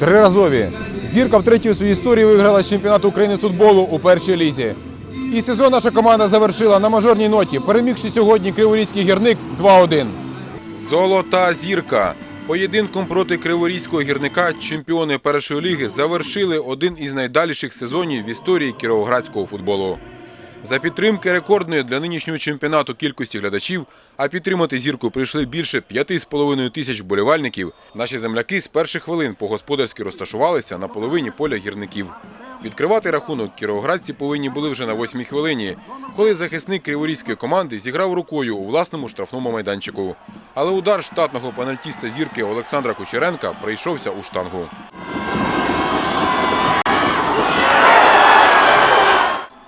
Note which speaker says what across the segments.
Speaker 1: триразові. Зірка втретє у своїй історії виграла чемпіонат України з футболу у першій лізі. І сезон наша команда завершила на мажорній ноті, перемігши сьогодні Криворізький гірник 2-1. Золота зірка. Поєдинком проти Криворізького гірника чемпіони першої ліги завершили один із найдаліших сезонів в історії кіровоградського футболу. За підтримки рекордної для нинішнього чемпіонату кількості глядачів, а підтримати зірку прийшли більше 5,5 тисяч болівальників. Наші земляки з перших хвилин по-господарськи розташувалися на половині поля гірників. Відкривати рахунок кіровоградці повинні були вже на восьмій хвилині, коли захисник криворізької команди зіграв рукою у власному штрафному майданчику. Але удар штатного пенальтіста зірки Олександра Кучеренка прийшовся у штангу.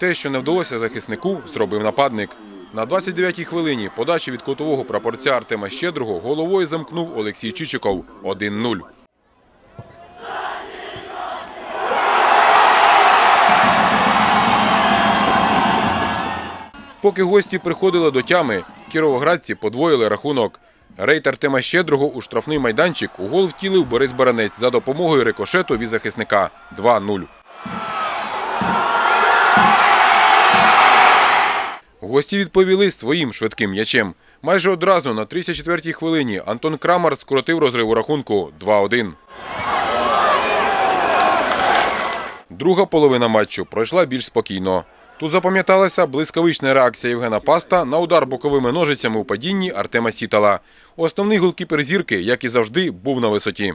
Speaker 1: Те, що не вдалося захиснику, зробив нападник. На 29-й хвилині подачі від котового прапорця Артема Щедрого головою замкнув Олексій Чичиков 1-0. Поки гості приходили до тями, кіровоградці подвоїли рахунок. Рейд Артема Щедрого у штрафний майданчик у гол втілив Борис Баранець за допомогою рикошету від захисника 2-0. Гості відповіли своїм швидким м'ячем. Майже одразу на 34-й хвилині Антон Крамар скоротив розрив у рахунку 2-1. Друга половина матчу пройшла більш спокійно. Тут запам'яталася блискавична реакція Євгена Паста на удар боковими ножицями у падінні Артема Сітала. Основний голкіпер зірки, як і завжди, був на висоті.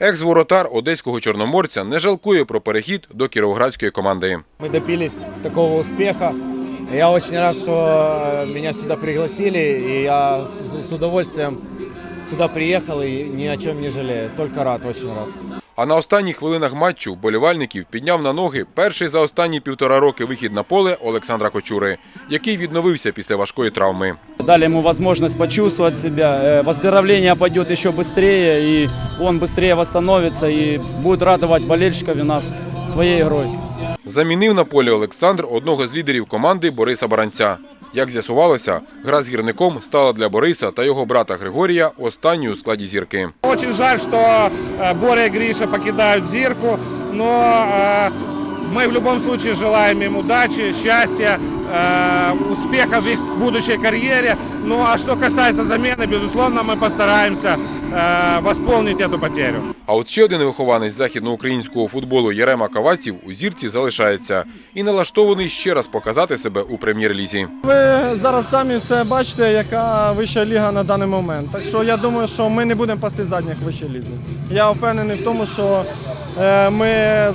Speaker 1: Екс-воротар одеського чорноморця не жалкує про перехід до кіровоградської команди.
Speaker 2: Ми добились такого успіху. Я очень рад, що мене сюди пригласили, і я с удовольствием сюди приїхав і ні о чому не жалею. Тільки рад, дуже рад.
Speaker 1: А на останніх хвилинах матчу вболівальників підняв на ноги перший за останні півтора роки вихід на поле Олександра Кочури, який відновився після важкої травми.
Speaker 3: Дали ему возможность почувствовать себя. Э, Выздоровление пойдет еще быстрее, и он быстрее восстановится и будет радовать болельщиков и нас своей игрой.
Speaker 1: Замінив на полі Олександр одного з лідерів команди Бориса Баранця. Як з'ясувалося, гра з гірником стала для Бориса та його брата Григорія останньою у складі зірки.
Speaker 4: Дуже жаль, що э, Боря і Гріша покидають зірку, э, мы в любом случае желаем им удачи, счастья, э, успеха в их будущей карьере. Ну а что касается замены, безусловно, мы постараемся э, восполнить эту потерю.
Speaker 1: А от ще один вихованець західноукраїнського футболу Ярема Каваців у зірці залишається і налаштований ще раз показати себе у прем'єр-лізі.
Speaker 5: Ви зараз самі все бачите, яка вища ліга на даний момент. Так що я думаю, що ми не будемо пасти задніх в вищій лізі. Я впевнений в тому, що е, ми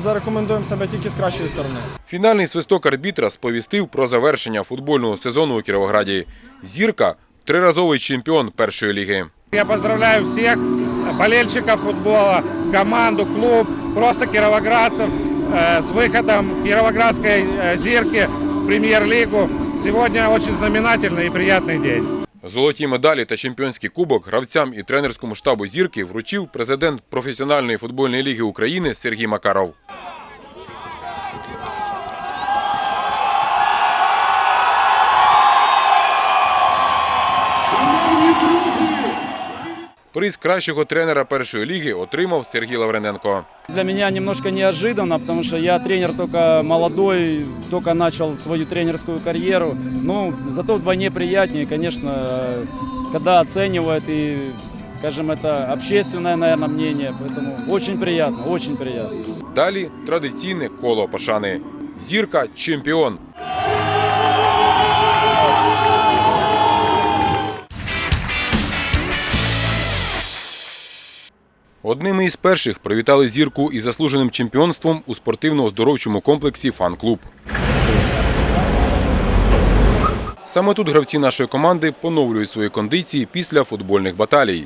Speaker 5: зарекомендуємо себе тільки з кращої сторони.
Speaker 1: Фінальний свисток арбітра сповістив про завершення футбольного сезону у Кіровограді. Зірка триразовий чемпіон першої ліги.
Speaker 4: Я поздравляю всех болельщиков футбола, команду, клуб, просто кировоградцев э, с выходом кировоградской э, Зирки в премьер-лигу. Сегодня очень знаменательный и приятный день.
Speaker 1: Золоті медалі та чемпіонський кубок гравцям і тренерському штабу зірки вручив президент професіональної футбольної ліги України Сергій Макаров. Приз кращого тренера першої ліги отримав Сергій Лаврененко.
Speaker 3: Для меня немножко неожиданно, потому что я тренер только молодой, только начал свою тренерскую карьеру. Ну, зато вдвойне приятнее, конечно, э, когда оценивают и, скажем, это общественное, наверное, мнение. Поэтому очень приятно, очень приятно.
Speaker 1: Далі традиційне коло пошани. Зірка чемпіон. Одними із перших привітали зірку із заслуженим чемпіонством у спортивно-оздоровчому комплексі «Фан-клуб». Саме тут гравці нашої команди поновлюють свої кондиції після футбольних баталій.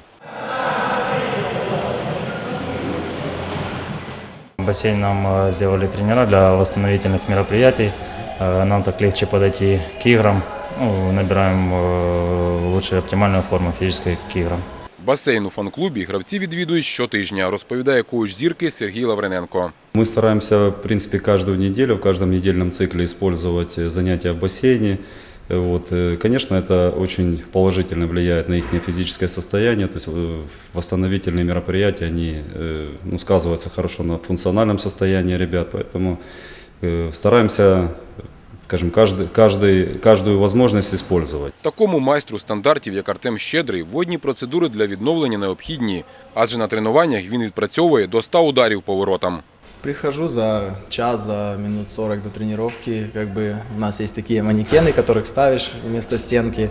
Speaker 6: Бассейн нам э, сделали тренера для восстановительных мероприятий. Э, Нам так легче подойти к играм. Ну, набираем э, лучшую оптимальную форму физической к играм.
Speaker 1: Басейн у фан-клубі гравці відвідують щотижня, розповідає коуч зірки Сергій Лаврененко.
Speaker 7: Мы стараемся, в принципе, каждую неделю, в каждом недельном цикле использовать э, занятия в бассейне. Э, Вот. э, Конечно, это очень положительно влияет на их физическое состояние, то есть э, восстановительные мероприятия, они э, ну, сказываются хорошо на функциональном состоянии ребят, поэтому э, стараемся, скажем, каждый, каждый, каждую возможность использовать.
Speaker 1: Такому майстру стандартів, як Артем Щедрий, водні процедури для відновлення необхідні, адже на тренуваннях він відпрацьовує до 100 ударів по воротам.
Speaker 8: Прихожу за час, за минут 40 до тренировки. Как бы у нас есть такие манекены, которых ставишь вместо стенки.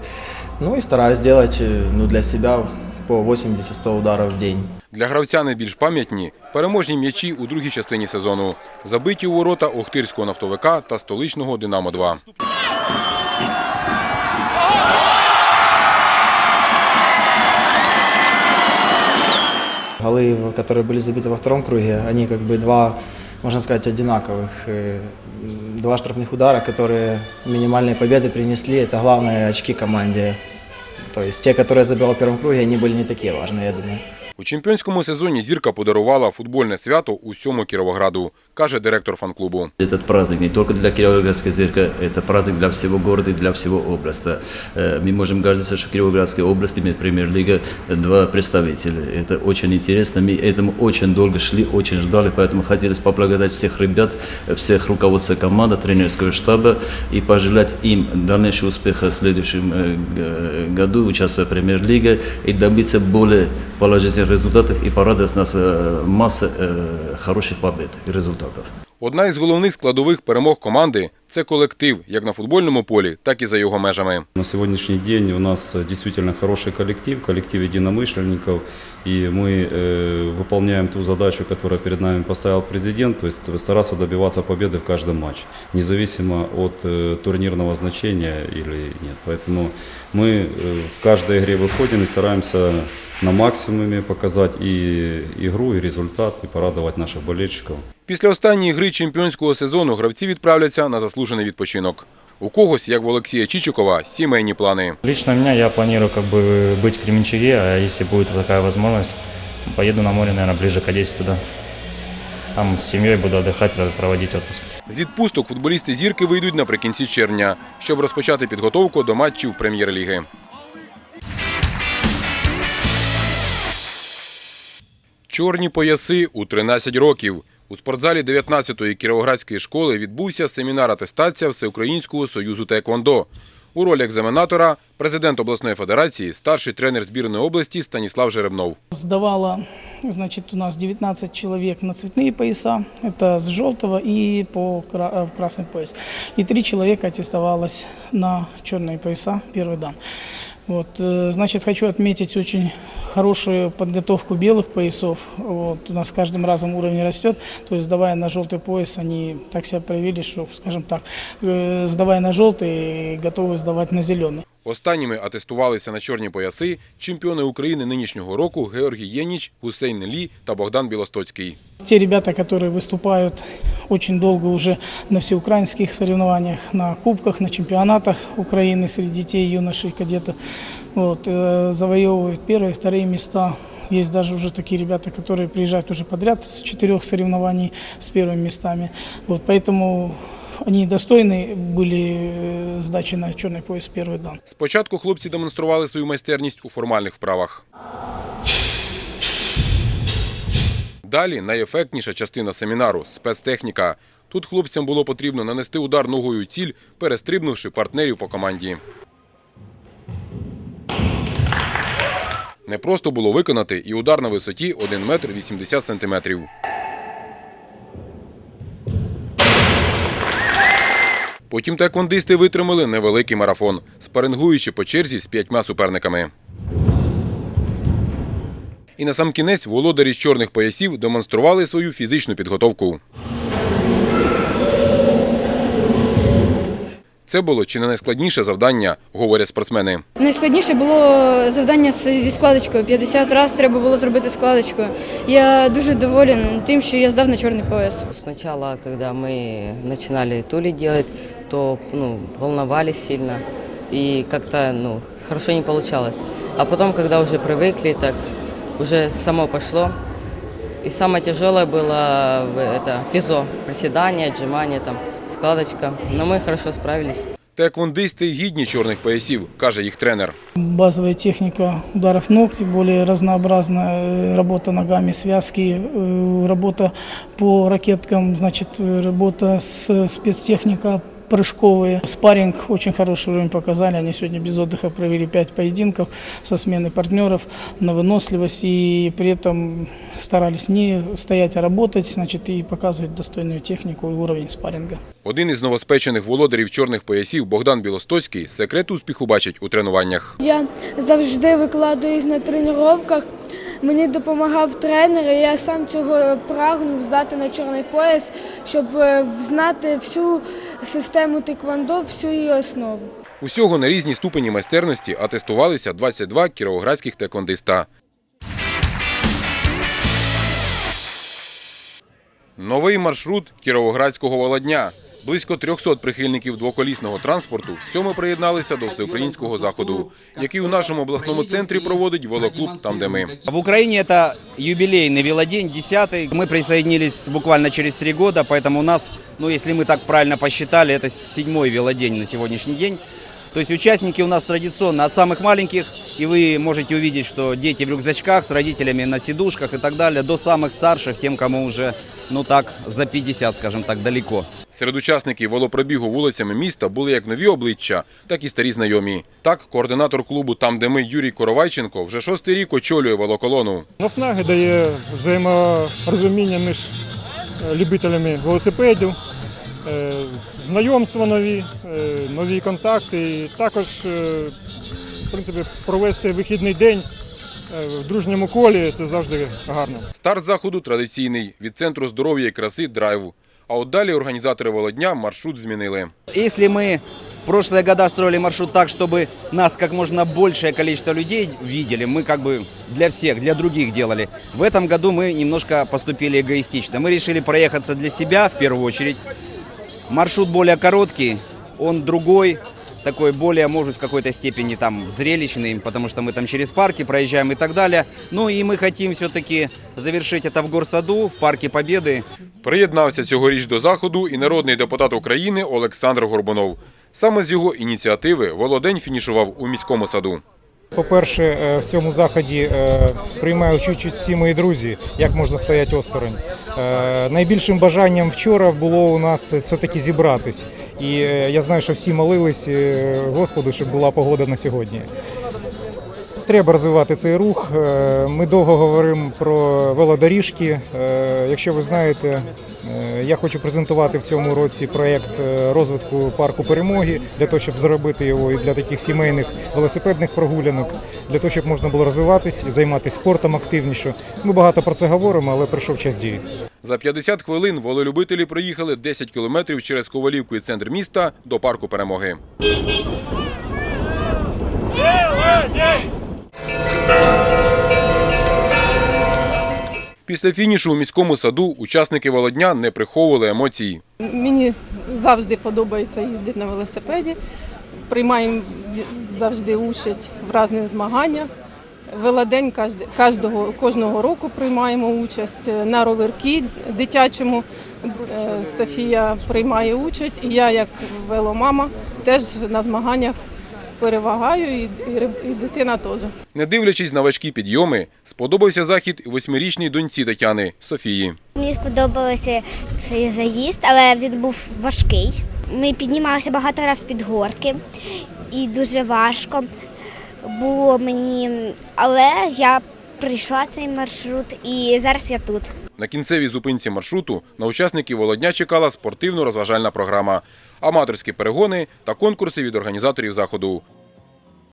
Speaker 8: Ну и стараюсь делать э, ну, для себя по 80-100 ударов в день.
Speaker 1: Для гравця найбільш пам'ятні переможні м'ячі у другій частині сезону, забиті у ворота Охтирського нафтовика та столичного Динамо-2.
Speaker 8: Голы, которые были забиты во втором круге, они как бы два, можно сказать, одинаковых. Э, Два штрафных удара, которые минимальные победы принесли. Это главные очки команде. То есть те, которые я забил в первом круге, они были не такие важные, я думаю.
Speaker 1: У чемпіонському сезоні зірка подарувала футбольне свято усьому Кіровограду, каже директор фан-клубу.
Speaker 9: Этот праздник не только для Кировоградской зерка, это праздник для всего города и для всего области. Э, Мы можем гордиться, что Кировоградская область имеет премьер-лига два представителя. Это очень интересно. Мы этому очень долго шли, очень ждали, поэтому хотелось поблагодарить всех ребят, всех руководства команды, тренерского штаба и пожелать им дальнейшего успеха в следующем э, г- году, участвуя в премьер-лиге и добиться более положительных результатов и порадовать нас э, масса э, хороших побед и результатов.
Speaker 1: Одна із головних складових перемог команди це колектив, як на футбольному полі, так і за його межами.
Speaker 7: На сегодняшний день у нас э, действительно хороший коллектив, коллектив единомышленников, и мы э, выполняем ту задачу, которую перед нами поставил президент, то есть стараться добиваться победы в каждом матче, независимо от э, турнирного значения или нет. Поэтому мы э, в каждой игре выходим и стараемся на максимуме показать и игру, и результат, и порадовать наших болельщиков.
Speaker 1: Після останньої гри чемпіонського сезону гравці відправляться на заслужений відпочинок. У когось, як в Олексія Чічикова, сімейні плани.
Speaker 6: Лично у меня я планирую как бы быть в Кременчуге, а если будет такая возможность, поеду на море, наверное, ближе к Одессе туда. Там с семьей буду отдыхать, проводить отпуск.
Speaker 1: З відпусток футболісти зірки вийдуть наприкінці червня, щоб розпочати підготовку до матчів прем'єр-ліги. Чорні пояси у 13 років. У спортзалі 19-ї Кіровоградської школи відбувся семінар атестація Всеукраїнського союзу Теквондо. У ролі екзаменатора президент обласної федерації, старший тренер збірної області Станіслав Жеребнов.
Speaker 10: Сдавала, значит, у нас 19 человек на цветные пояса, это с желтого и по кра- э, в красный пояс. И три человека аттестовалось на черные пояса, первый дан. Вот, э, значит, хочу отметить очень хорошую подготовку белых поясов. Вот, у нас с каждым разом уровень растет. То есть, сдавая на желтый пояс, они так себя проявили, что, скажем так, э, сдавая на желтый, готовы сдавать на зеленый.
Speaker 1: Останніми атестувалися на чорні пояси чемпіони України нинішнього року Георгій Єніч, Гусейн Лі та Богдан Білостоцький.
Speaker 10: Те ребята, которые выступают очень долго уже на всеукраинских соревнованиях, на кубках, на чемпионатах Украины среди детей, юношей, кадетов, вот, э, завоевывают первые, вторые места. Есть даже уже такие ребята, которые приезжают уже подряд с четырех соревнований с первыми местами. Вот, поэтому они достойны были э, сдачи на черный пояс первый дан.
Speaker 1: Спочатку хлопці демонстрували свою майстерність у формальних вправах. Далі найефектніша частина семінару спецтехніка. Тут хлопцям було потрібно нанести удар ногою у ціль, перестрибнувши партнерів по команді. Не просто було виконати і удар на висоті 1 метр 80 сантиметрів. Потім теквондисти витримали невеликий марафон, спарингуючи по черзі з п'ятьма суперниками. І на сам кінець володарі з чорних поясів демонстрували свою фізичну підготовку. Це було чи не найскладніше завдання, говорять спортсмени.
Speaker 11: Найскладніше було завдання зі складочкою. 50 разів треба було зробити складочку. Я дуже доволен тим, що я здав на чорний пояс.
Speaker 12: Сначала, когда мы начинали то ли делать, то ну, волновались сильно и как-то ну, хорошо не получалось. А потом, когда уже привыкли, так уже само пошло. И самое тяжелое было в- это физо, приседания, отжимания, там, складочка. Но мы хорошо справились.
Speaker 1: Теквондисти гідні чорних поясів, каже їх тренер.
Speaker 10: Базовая техника ударов ног, более разнообразная э, работа ногами, связки, э, работа по ракеткам, значит, э, работа с спецтехника прыжковые. Спарринг очень хороший уровень показали. Они сегодня без отдыха провели 5 поединков со сменой партнеров на выносливость и при этом старались не стоять, а работать, значит, и показывать достойную технику и уровень спарринга.
Speaker 1: Один із новоспечених володарів чорних поясів Богдан Білостоцький секрет успіху бачить у тренуваннях.
Speaker 13: Я завжди викладаюсь на тренуваннях. Мені допомагав тренер, і я сам цього прагнув здати на чорний пояс, щоб е, знати всю систему тиквондо, всю її основу.
Speaker 1: Усього на різні ступені майстерності атестувалися 22 кіровоградських теквондиста. Новий маршрут кіровоградського володня. Близько 300 прихильників двоколісного транспорту всьому приєдналися до всеукраїнського заходу, який у нашому обласному центрі проводить волоклуб «Там, де ми».
Speaker 14: В Украине это юбилейный велодень, 10-й. Мы присоединились буквально через три года, поэтому у нас, ну если мы так правильно посчитали, это седьмой велодень на сегодняшний день. То есть участники у нас традиционно от самых маленьких, и вы можете увидеть, что дети в рюкзачках с родителями на сидушках и так далее, до самых старших, тем, кому уже, ну так, за 50, скажем так, далеко.
Speaker 1: Серед учасників волопробігу вулицями міста були як нові обличчя, так і старі знайомі. Так, координатор клубу «Там, де ми» Юрій Коровайченко вже шостий рік очолює волоколону.
Speaker 5: Наснаги дає взаєморозуміння між е, любителями велосипедів, е, знайомства нові, е, нові контакти. І також е, в принципі, провести вихідний день е, в дружньому колі це завжди гарно.
Speaker 1: Старт заходу традиційний – від Центру здоров'я і краси драйву. А от далі організатори володня маршрут змінили.
Speaker 14: Якщо в прошлые года строили маршрут так, чтобы нас как можно большее количество людей видели, мы как бы для всех, для других делали. В этом году мы немножко поступили эгоистично. Мы решили проехаться для себя в первую очередь. Маршрут более короткий, он другой, такой более, может, в какой-то степени там зрелищный, потому что мы там через парки проезжаем и так далее. Ну и мы хотим все-таки завершить это в Горсаду, в Парке Победы.
Speaker 1: Приєднався цьогоріч до заходу і народний депутат України Олександр Горбунов. Саме з його ініціативи Володень фінішував у міському саду.
Speaker 5: По-перше, е, в цьому заході е, приймають участь всі мої друзі, як можна стояти осторонь. Е, Найбільшим бажанням вчора було у нас все-таки зібратись. І я знаю, що всі молились Господу, щоб була погода на сьогодні. Треба розвивати цей рух. Е, Ми довго говоримо про велодоріжки. Е, Якщо ви знаєте, е, я хочу презентувати в цьому році проєкт е, розвитку парку перемоги для того, щоб зробити його і для таких сімейних велосипедних прогулянок, для того, щоб можна було розвиватись і займатися спортом активніше. Ми багато про це говоримо, але прийшов час дії.
Speaker 1: За 50 хвилин вололюбителі проїхали 10 кілометрів через Ковалівку і центр міста до парку перемоги. Після фінішу у міському саду учасники володня не приховували емоцій.
Speaker 15: Мені завжди подобається їздити на велосипеді. Приймаємо завжди участь в різних змаганнях. Велодень кожного, кожного року приймаємо участь на роверкі дитячому. Е, Софія приймає участь, і я, як веломама, теж на змаганнях перевагаю, і, і, і дитина теж.
Speaker 1: Не дивлячись на важкі підйоми, сподобався захід і восьмирічній доньці Тетяни Софії.
Speaker 16: Мені сподобався цей заїзд, але він був важкий. Ми піднімалися багато разів під горки і дуже важко було мені, але я прийшла цей маршрут і зараз я тут.
Speaker 1: На кінцевій зупинці маршруту на учасників Володня чекала спортивно-розважальна програма, аматорські перегони та конкурси від організаторів заходу.